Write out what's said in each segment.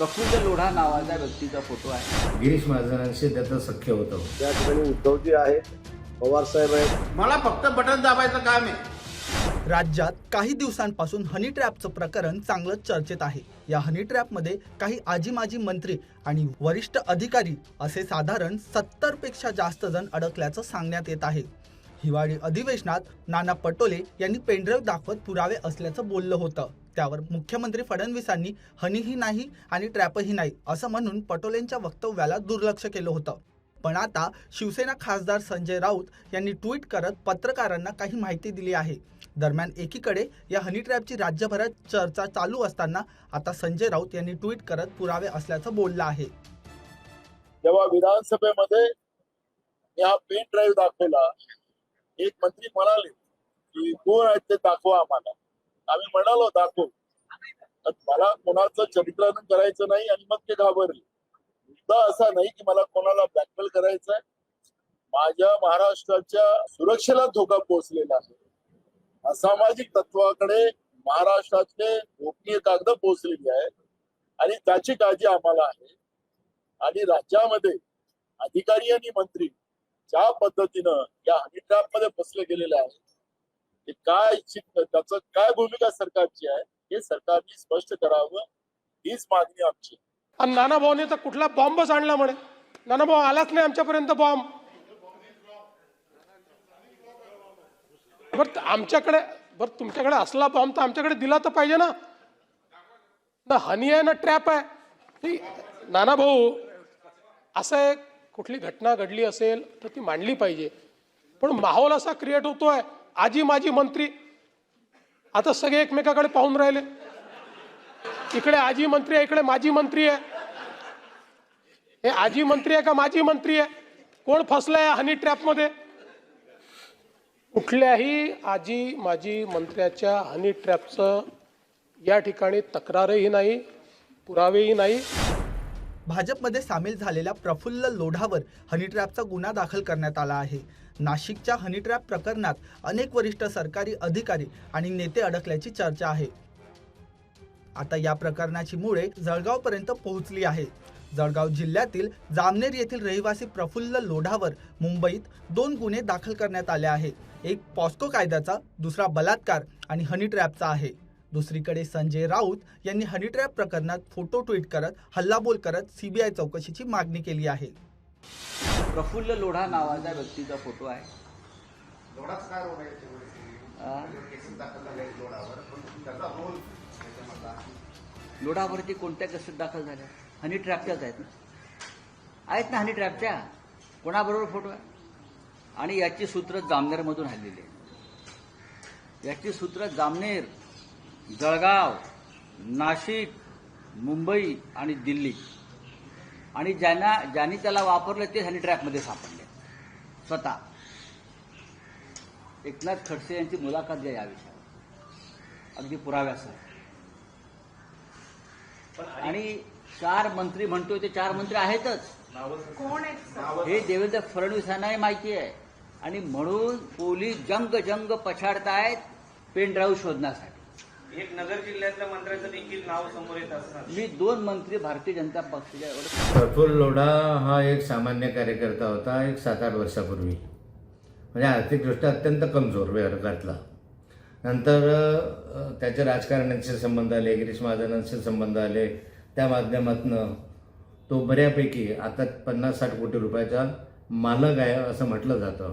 प्रफुल्ल लोढा नावाच्या व्यक्तीचा फोटो आहे. गिरीश महाजनांशी त्याचं सख्य होतं. त्या ठिकाणी उद्धवजी आहेत पवार साहेब आहेत. मला फक्त बटन दाबायचं काम आहे. राज्यात काही दिवसांपासून हनी ट्रॅपचं प्रकरण चांगलंच चर्चेत आहे. या हनी ट्रॅपमध्ये काही आजी माजी मंत्री आणि वरिष्ठ अधिकारी असे साधारण सत्तरपेक्षा जास्त जण अडकल्याचं सांगण्यात येत आहे. हिवाळी अधिवेशनात नाना पटोले यांनी पेनड्राईव्ह दाखवत पुरावे असल्याचं बोललं होतं. त्यावर मुख्यमंत्री फडणवीसांनी हनीही नाही आणि ट्रॅपही नाही असं म्हणून पटोलेंच्या वक्तव्याला दुर्लक्ष केलं होतं. पण आता शिवसेना खासदार संजय राऊत यांनी ट्विट करत पत्रकारांना काही माहिती दिली आहे. दरम्यान एकीकडे या हनी ट्रॅपची राज्यभरात चर्चा चालू असताना आता संजय राऊत यांनी ट्विट करत पुरावे असल्याचं बोललं आहे. जेव्हा विधानसभेमध्ये या हा पेन ड्राईव्ह दाखवला एक मंत्री म्हणाले की कोण आहेत ते दाखवा आम्हाला. आम्ही म्हणालो दाखव. मला कोणाचं चरित्रानं करायचं नाही आणि मग ते घाबरले. मुद्दा असा नाही की मला कोणाला ब्लॅकमेल करायचं आहे माझ्या महाराष्ट्राच्या सुरक्षेला धोका पोहोचलेला आहे. असामाजिक तत्वाकडे महाराष्ट्रातले गोपनीय कागद पोहोचलेली आहेत आणि त्याची काळजी आम्हाला आहे. आणि राज्यामध्ये अधिकारी आणि मंत्री ज्या पद्धतीनं या हनी ट्रॅपमध्ये फसले गेलेले आहे ते काय इच्छित त्याचं काय भूमिका सरकारची आहे हे सरकारने स्पष्ट करावं हीच मागणी आमची आणि नाना भाऊने तर कुठला बॉम्बच आणला म्हणे. नाना भाऊ आलाच नाही आमच्यापर्यंत बॉम्ब. बरं आमच्याकडे बरं तुमच्याकडे असला बॉम्ब तर आमच्याकडे दिला तर पाहिजे ना. ना हनी आहे ना ट्रॅप आहे. नाना भाऊ असं आहे कुठली घटना घडली असेल तर ती मांडली पाहिजे. पण माहोल असा क्रिएट होतोय आजी माजी मंत्री. आता सगळे एकमेकाकडे पाहून राहिले. इकडे आजी मंत्री आहे इकडे माजी मंत्री आहे. हे आजी मंत्री आहे का माजी मंत्री आहे? कोण फसलाय हनी ट्रॅपमध्ये कुठल्याही आजी माजी मंत्र्याच्या हनी ट्रॅपचं या ठिकाणी तक्रारही नाही पुरावेही नाही. भाजपमध्ये सामील झालेल्या प्रफुल्ल लोढावर हनीट्रॅपचा गुन्हा दाखल करण्यात आला आहे. नाशिकच्या हनीट्रॅप प्रकरणात अनेक वरिष्ठ सरकारी अधिकारी आणि नेते अडकल्याची चर्चा आहे. आता या प्रकरणाची मुळे जळगावपर्यंत पोहोचली आहे. जळगाव जिल्ह्यातील जामनेर येथील रहिवासी प्रफुल्ल लोढावर मुंबईत दोन गुन्हे दाखल करण्यात आले आहे. एक पॉस्को कायद्याचा दुसरा बलात्कार आणि हनी ट्रॅपचा आहे. दुसरीकडे संजय राऊत यांनी हनी ट्रॅप प्रकरणात फोटो ट्विट करत हल्लाबोल करत सीबीआय चौकशीची मागणी केली आहे. प्रफुल्ल लोढा नावाच्या व्यक्तीचा फोटो आहे? लोढावरती कोणत्या केसेस दाखल झाल्या? हनी ट्रॅपच्याच आहेत ना? आहेत ना हनी ट्रॅपच्या कोणाबरोबर फोटो आहे? आणि याची सूत्र जामनेरमधून हल्लेली आहे. याची सूत्र जामनेर जळगाव नाशिक मुंबई आणि दिल्ली. आणि ज्यांना ज्यांनी त्याला वापरलं ते हनी ट्रॅपमध्ये सापडले. स्वतः. एकनाथ खडसे यांची मुलाखत घ्या या विषयावर. अगदी पुराव्यासह आणि चार मंत्री म्हणतोय ते चार मंत्री आहेतच. हे देवेंद्र फडणवीसांनाही माहिती आहे. आणि म्हणून पोलीस जंग जंग पछाडतायत पेन ड्राईव्ह शोधण्यासाठी. एक नगर जिल्ह्यातल्या मंत्र्याचं देखील नाव समोर येत असणार. मी दोन मंत्री भारतीय जनता पक्षाच्या एवढं प्रफुल्ल लोढा हा एक सामान्य कार्यकर्ता होता एक सात आठ वर्षापूर्वी. म्हणजे आर्थिकदृष्ट्या अत्यंत कमजोर वर्गातला नंतर अ, त्याचे राजकारण्यांचे संबंध आले गिरीश महाजनांचे संबंध आले त्या माध्यमातनं तो बऱ्यापैकी आता पन्नास साठ कोटी रुपयाचा मालक आहे असं म्हटलं जातं.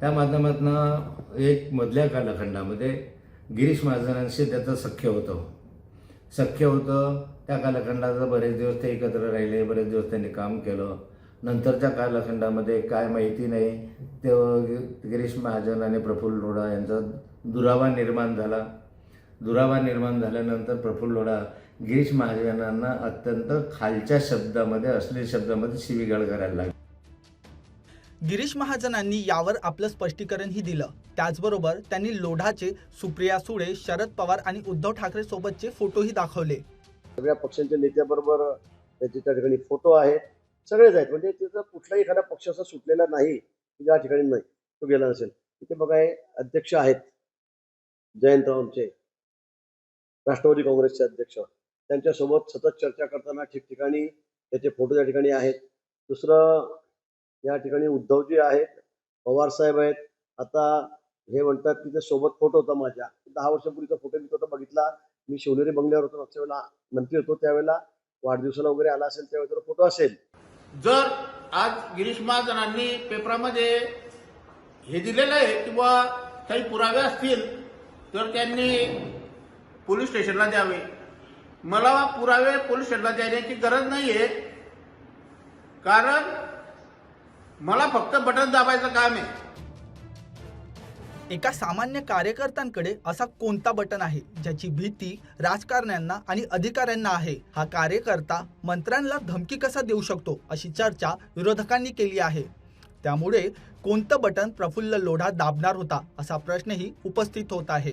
त्या माध्यमातनं एक मधल्या कालखंडामध्ये गिरीश महाजनांशी त्याचं सख्य होतं. सख्य होतं त्या कालखंडाचं बरेच दिवस ते एकत्र राहिले बरेच दिवस त्यांनी काम केलं. नंतरच्या कालखंडामध्ये काय माहिती नाही ते गिरीश महाजन आणि प्रफुल्ल लोढा यांचा दुरावा निर्माण झाला. दुरावा निर्माण झाल्यानंतर प्रफुल्ल लोढा गिरीश महाजनांना अत्यंत खालच्या शब्दामध्ये असलेल्या शब्दामध्ये शिवीगाळ करायला लागली. गिरीश महाजनांनी यावर आपलं स्पष्टीकरणही दिलं. त्याचबरोबर त्यांनी लोढाचे सुप्रिया सुळे शरद पवार आणि उद्धव ठाकरे सोबतचे फोटोही दाखवले. सगळ्या पक्षांच्या नेत्याबरोबर त्याचे त्या ठिकाणी फोटो आहेत. सगळेच आहेत. म्हणजे त्याचा कुठलाही एखादा पक्ष असा सुटलेला नाही की ज्या ठिकाणी नाही तो गेला नसेल. तिथे बघा हे अध्यक्ष आहेत. जयंतराव आमचे राष्ट्रवादी काँग्रेसचे अध्यक्ष. त्यांच्यासोबत सतत चर्चा करताना ठिकठिकाणी त्याचे फोटो त्या ठिकाणी आहेत. दुसरं या ठिकाणी उद्धवजी आहेत पवार साहेब आहेत. आता हे म्हणतात की ते सोबत फोटो होता माझ्या. दहा वर्षापूर्वीचा फोटो मी तो बघितला. मी शिवनेरी बंगल्यावर होतो. मागच्या वेळेला मंत्री होतो. त्यावेळेला वाढदिवसाला वगैरे आला असेल त्यावेळेला फोटो असेल. जर आज गिरीश महाजनांनी पेपरामध्ये हे दिलेलं आहे किंवा काही पुरावे असतील तर त्यांनी पोलीस स्टेशनला द्यावे. मला पुरावे पोलीस स्टेशनला द्यायची गरज नाहीये. कारण मला फक्त बटन दाबायचं काम आहे. एका सामान्य कार्यकर्त्यांकडे असा कोणता बटन आहे ज्याची भीती राजकारण्यांना आणि अधिकाऱ्यांना आहे? हा कार्यकर्ता मंत्र्यांना धमकी कसा देऊ शकतो अशी चर्चा विरोधकांनी केली आहे. त्यामुळे कोणतं बटन प्रफुल्ल लोढा दाबणार होता असा प्रश्नही उपस्थित होत आहे.